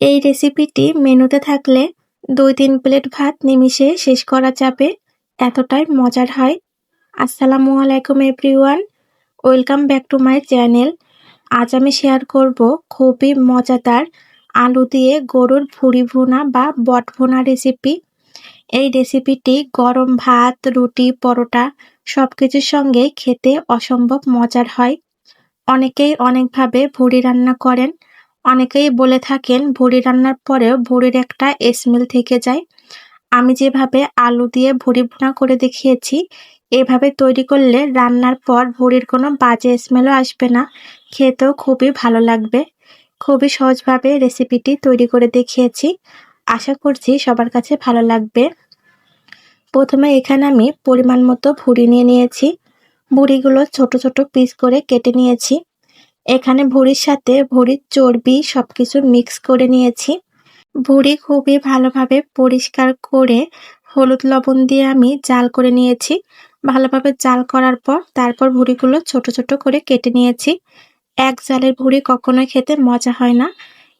এই রেসিপিটি মেনুতে থাকলে দুই তিন প্লেট ভাত নিমিষে শেষ করা যাবে। এতটাই মজার হয়। আসসালামু আলাইকুম everyone welcome back to my channel আজ আমি শেয়ার করব খুবই মজাদার আলু দিয়ে গরুর ভুড়ি ভুনা বা বট ভুনা রেসিপি এই রেসিপিটি গরম ভাত, রুটি, পরোটা সব কিছুর সঙ্গে খেতে অসম্ভব মজার হয়। অনেকেই অনেকভাবে ভুড়ি রান্না করেন। অনেকেই বলে থাকেন, ভুড়ি রান্নার পরেও ভুড়ির একটা স্মেল থেকে যায়। আমি যেভাবে আলু দিয়ে ভুড়ি ভুনা করে দেখিয়েছি, এভাবে তৈরি করলে রান্নার পর ভুড়ির কোনো বাজে স্মেলও আসবে না। খেতেও খুবই ভালো লাগবে। খুবই সহজভাবে রেসিপিটি তৈরি করে দেখিয়েছি। আশা করছি সবার কাছে ভালো লাগবে। প্রথমে এখানে আমি পরিমাণ মতো ভুড়ি নিয়ে নিয়েছি। ভুড়িগুলো ছোট ছোট পিস করে কেটে নিয়েছি। এখানে ভুড়ির সাথে ভুড়ির চর্বি সবকিছু মিক্স করে নিয়েছি। ভুড়ি খুবই ভালোভাবে পরিষ্কার করে হলুদ লবণ দিয়ে আমি জাল করে নিয়েছি। ভালোভাবে জাল করার পর তারপর ভুড়িগুলো ছোট ছোট করে কেটে নিয়েছি। এক জালের ভুড়ি কখনোই খেতে মজা হয় না।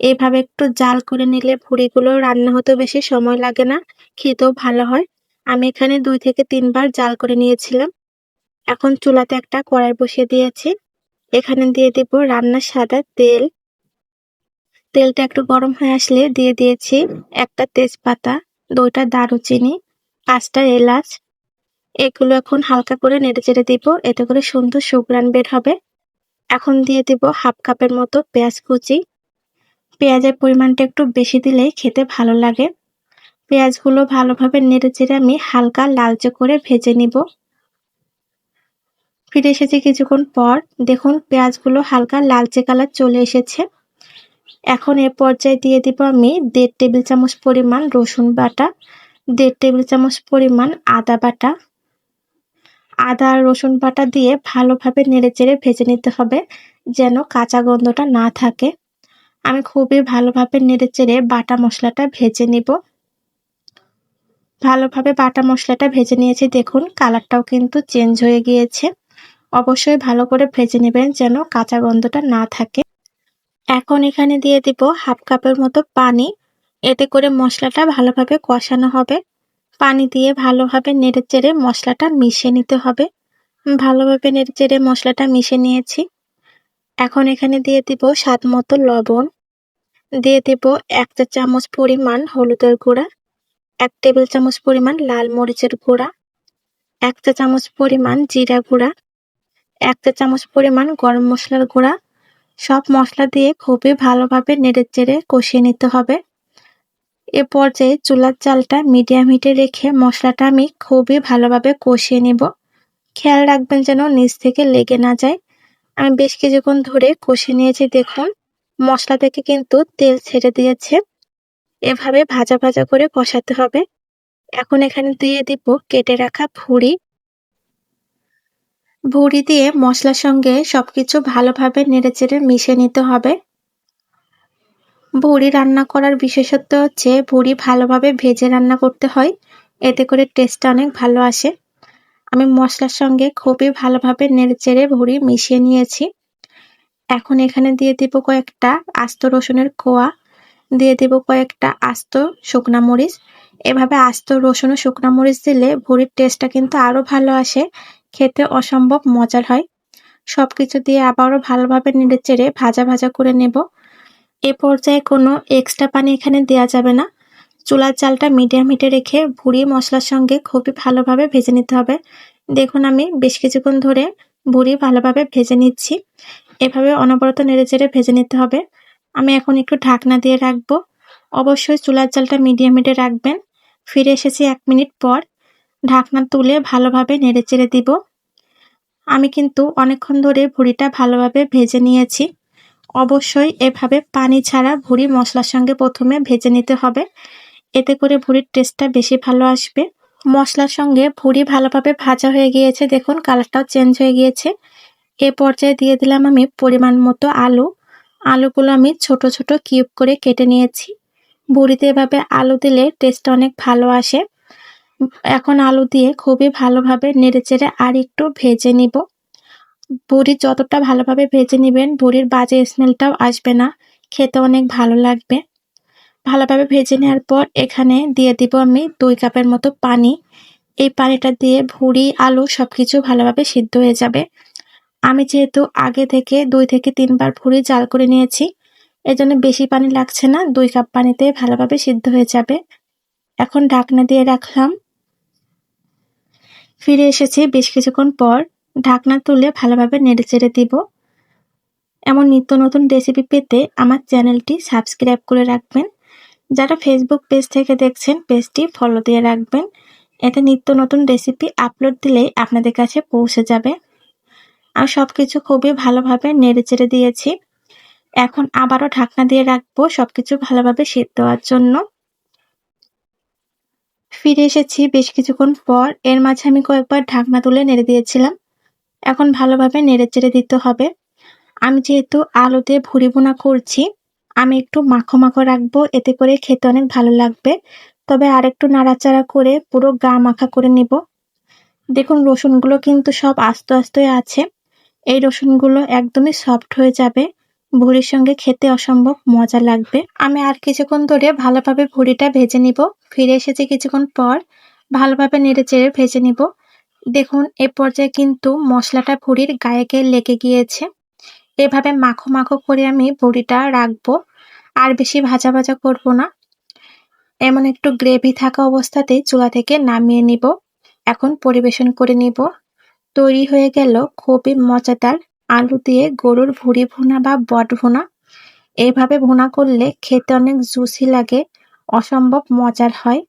এভাবে একটু জাল করে নিলে ভুড়িগুলো রান্না হতে বেশি সময় লাগে না, খেতেও ভালো হয়। আমি এখানে দুই থেকে তিনবার জাল করে নিয়েছিলাম। এখন চুলাতে একটা কড়াই বসিয়ে দিয়েছি। এখানে দিয়ে দিব রান্নার সাদা তেল। তেলটা একটু গরম হয়ে আসলে দিয়ে দিয়েছি একটা তেজপাতা, দুইটা দারুচিনি, পাঁচটা এলাচ। এগুলো এখন হালকা করে নেড়ে চেড়ে দিব, এতে করে সুন্দর সুগ্রান বের হবে। এখন দিয়ে দিব হাফ কাপের মতো পেঁয়াজ কুচি। পেঁয়াজের পরিমাণটা একটু বেশি দিলে খেতে ভালো লাগে। পেঁয়াজগুলো ভালোভাবে নেড়ে চেড়ে আমি হালকা লালচে করে ভেজে নিব। ফিরে এসেছি কিছুক্ষণ পর। দেখুন, পেঁয়াজগুলো হালকা লালচে কালার চলে এসেছে। এখন এ পর্যায়ে দিয়ে দিব আমি দেড় টেবিল চামচ পরিমাণ রসুন বাটা, দেড় টেবিল চামচ পরিমাণ আদা বাটা। আদা আর রসুন বাটা দিয়ে ভালোভাবে নেড়েচেড়ে ভেজে নিতে হবে যেন কাঁচা গন্ধটা না থাকে। আমি খুবই ভালোভাবে নেড়েচেড়ে বাটা মশলাটা ভেজে নিব। ভালোভাবে বাটা মশলাটা ভেজে নিয়েছি। দেখুন, কালারটাও কিন্তু চেঞ্জ হয়ে গিয়েছে। অবশ্যই ভালো করে ভেজে নেবেন যেন কাঁচা গন্ধটা না থাকে। এখন এখানে দিয়ে দিব হাফ কাপের মতো পানি। এতে করে মশলাটা ভালোভাবে কষানো হবে। পানি দিয়ে ভালোভাবে নেড়ে চেড়ে মশলাটা মিশিয়ে নিতে হবে। ভালোভাবে নেড়ে চেড়ে মশলাটা মিশে নিয়েছি। এখন এখানে দিয়ে দিব স্বাদ মতো লবণ। দিয়ে দিব এক চামচ পরিমাণ হলুদের গুঁড়া, এক টেবিল চামচ পরিমাণ লাল মরিচের গুঁড়া এক চামচ পরিমাণ জিরা গুঁড়া এক চা চামচ পরিমাণ গরম মশলার গুঁড়া। সব মশলা দিয়ে খুবই ভালোভাবে নেড়ে চেড়ে কষিয়ে নিতে হবে। এ পর্যায়ে চুলার চালটা মিডিয়াম হিটে রেখে মশলাটা আমি খুবই ভালোভাবে কষিয়ে নিব। খেয়াল রাখবেন যেন নিচ থেকে লেগে না যায়। আমি বেশ কিছুক্ষণ ধরে কষিয়ে নিয়েছি, দেখুন। মশলা থেকে কিন্তু তেল ছেড়ে দিয়েছে। এভাবে ভাজা ভাজা করে কষাতে হবে। এখন এখানে দিয়ে দিব কেটে রাখা ভুড়ি। ভুড়ি দিয়ে মশলার সঙ্গে সবকিছু ভালোভাবে নেড়েচেড়ে মিশিয়ে নিতে হবে। ভুড়ি রান্না করার বিশেষত্ব হচ্ছে ভুড়ি ভালোভাবে ভেজে রান্না করতে হয়, এতে করে টেস্টটা অনেক ভালো আসে। আমি মশলার সঙ্গে খুবই ভালোভাবে নেড়েচেড়ে ভুড়ি মিশিয়ে নিয়েছি। এখন এখানে দিয়ে দিব কয়েকটা আস্ত রসুনের কোয়া, দিয়ে দিব কয়েকটা আস্ত শুকনা মরিচ। এভাবে আস্ত রসুন ও শুকনা মরিচ দিলে ভুড়ির টেস্টটা কিন্তু আরও ভালো আসে। খেতে অসম্ভব মজার হয়। সব কিছু দিয়ে আবারও ভালোভাবে নেড়ে চেড়ে ভাজা ভাজা করে নেব। এ পর্যায়ে কোনো এক্সট্রা পানি এখানে দেওয়া যাবে না। চুলার চালটা মিডিয়াম হিটে রেখে ভুড়ি মশলার সঙ্গে খুবই ভালোভাবে ভেজে নিতে হবে। দেখুন আমি বেশ কিছুক্ষণ ধরে ভুড়ি ভালোভাবে ভেজে নিচ্ছি। এভাবে অনবরত নেড়ে চেড়ে ভেজে নিতে হবে। আমি এখন একটু ঢাকনা দিয়ে রাখব। অবশ্যই চুলার চালটা মিডিয়াম হিটে রাখবেন। ফিরে এসেছি এক মিনিট পর। ঢাকনা তুলে ভালোভাবে নেড়ে চেড়ে দিব। আমি কিন্তু অনেকক্ষণ ধরে ভুড়িটা ভালোভাবে ভেজে নিয়েছি। অবশ্যই এভাবে পানি ছাড়া ভুড়ি মশলার সঙ্গে প্রথমে ভেজে নিতে হবে। এতে করে ভুড়ির টেস্টটা বেশি ভালো আসবে। মশলার সঙ্গে ভুড়ি ভালোভাবে ভাজা হয়ে গিয়েছে। দেখুন, কালারটাও চেঞ্জ হয়ে গিয়েছে। এ পর্যায়ে দিয়ে দিলাম আমি পরিমাণ মতো আলু। আলুগুলো আমি ছোট ছোট কিউব করে কেটে নিয়েছি। ভুড়িতে এভাবে আলু দিলে টেস্টটা অনেক ভালো আসে। এখন আলু দিয়ে খুবই ভালোভাবে নেড়েচেড়ে আর একটু ভেজে নিব। বুড়ি যতটা ভালোভাবে ভেজে নেবেন, বুড়ির বাজে স্মেলটাও আসবে না। খেতে অনেক ভালো লাগবে। ভালোভাবে ভেজে নেওয়ার পর এখানে দিয়ে দিব আমি দুই কাপের মতো পানি। এই পানিটা দিয়ে ভুড়ি, আলু সব কিছু ভালোভাবে সিদ্ধ হয়ে যাবে। আমি যেহেতু আগে থেকে দুই থেকে তিনবার ভুড়ি জাল করে নিয়েছি, এজন্য বেশি পানি লাগছে না, দুই কাপ পানিতে ভালোভাবে সিদ্ধ হয়ে যাবে। এখন ঢাকনা দিয়ে রাখলাম। ফিরে এসেছি বেশ কিছুক্ষণ পর। ঢাকনা তুলে ভালোভাবে নেড়ে চেড়ে দিব। এমন নিত্য নতুন রেসিপি পেতে আমার চ্যানেলটি সাবস্ক্রাইব করে রাখবেন। যারা ফেসবুক পেজ থেকে দেখছেন পেজটি ফলো দিয়ে রাখবেন। এতে নিত্য নতুন রেসিপি আপলোড দিলেই আপনাদের কাছে পৌঁছে যাবে। আমি সব কিছু খুবই ভালোভাবে নেড়ে চেড়ে দিয়েছি। এখন আবারও ঢাকনা দিয়ে রাখব সব কিছু ভালোভাবে সিদ্ধ হওয়ার জন্য। ফিরে এসেছি বেশ কিছুক্ষণ পর। এর মাঝে আমি কয়েকবার ঢাকনা তুলে নেড়ে দিয়েছিলাম। এখন ভালোভাবে নেড়ে চেড়ে দিতে হবে। আমি যেহেতু আলু দিয়ে ভুড়ি বোনা করছি, আমি একটু মাখো মাখো রাখব, এতে করে খেতে অনেক ভালো লাগবে। তবে আর একটু নাড়াচাড়া করে পুরো গা মাখা করে নিব। দেখুন, রসুনগুলো কিন্তু সব আস্তে আস্তে আছে। এই রসুনগুলো একদমই সফট হয়ে যাবে। ভুড়ির সঙ্গে খেতে অসম্ভব মজা লাগবে। আমি আর কিছুক্ষণ ধরে ভালোভাবে ভুড়িটা ভেজে নিব। ফিরে এসেছি কিছুক্ষণ পর, ভালোভাবে নেড়ে চেড়ে ভেজে নিব। দেখুন, এ পর্যায়ে কিন্তু মশলাটা ভুড়ির গায়ে লেগে গিয়েছে। এভাবে মাখো মাখো করে আমি বড়িটা রাখব। আর বেশি ভাজা ভাজা করব না। এমন একটু গ্রেভি থাকা অবস্থাতেই চুলা থেকে নামিয়ে নিব। এখন পরিবেশন করে নিব। তৈরি হয়ে গেল খুবই মজাদার আলু দিয়ে গরুর ভুড়ি ভুনা বা বট ভুনা। এইভাবে ভুনা করলে খেতে অনেক জুসি লাগে, অসম্ভব মজার হয়।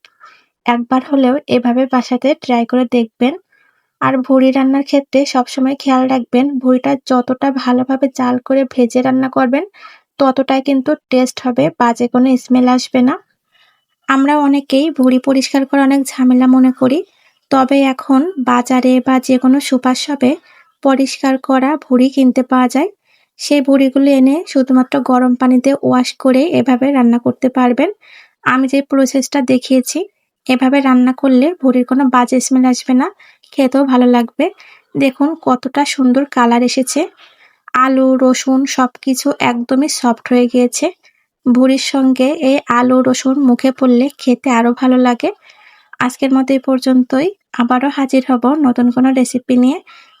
একবার হলেও এভাবে বাসাতে ট্রাই করে দেখবেন। আর ভুড়ি রান্নার ক্ষেত্রে সবসময় খেয়াল রাখবেন, ভুড়িটা যতটা ভালোভাবে জাল করে ভেজে রান্না করবেন, ততটাই কিন্তু টেস্ট হবে, বাজে কোনো স্মেল আসবে না। আমরা অনেকেই ভুড়ি পরিষ্কার করা অনেক ঝামেলা মনে করি, তবে এখন বাজারে বা যে কোনো সুপার শপে পরিষ্কার করা ভুড়ি কিনতে পাওয়া যায়। সেই ভুড়িগুলো এনে শুধুমাত্র গরম পানিতে ওয়াশ করে এভাবে রান্না করতে পারবেন। আমি যে প্রসেসটা দেখিয়েছি, এভাবে রান্না করলে ভুড়ির কোনো বাজে স্মেল আসবে না, খেতেও ভালো লাগবে। দেখুন কতটা সুন্দর কালার এসেছে। আলু, রসুন সব কিছু একদমই সফট হয়ে গিয়েছে। ভুড়ির সঙ্গে এই আলু, রসুন মুখে পড়লে খেতে আরও ভালো লাগে। আজকের মতো এই পর্যন্তই। আবারও হাজির হব নতুন কোনো রেসিপি নিয়ে।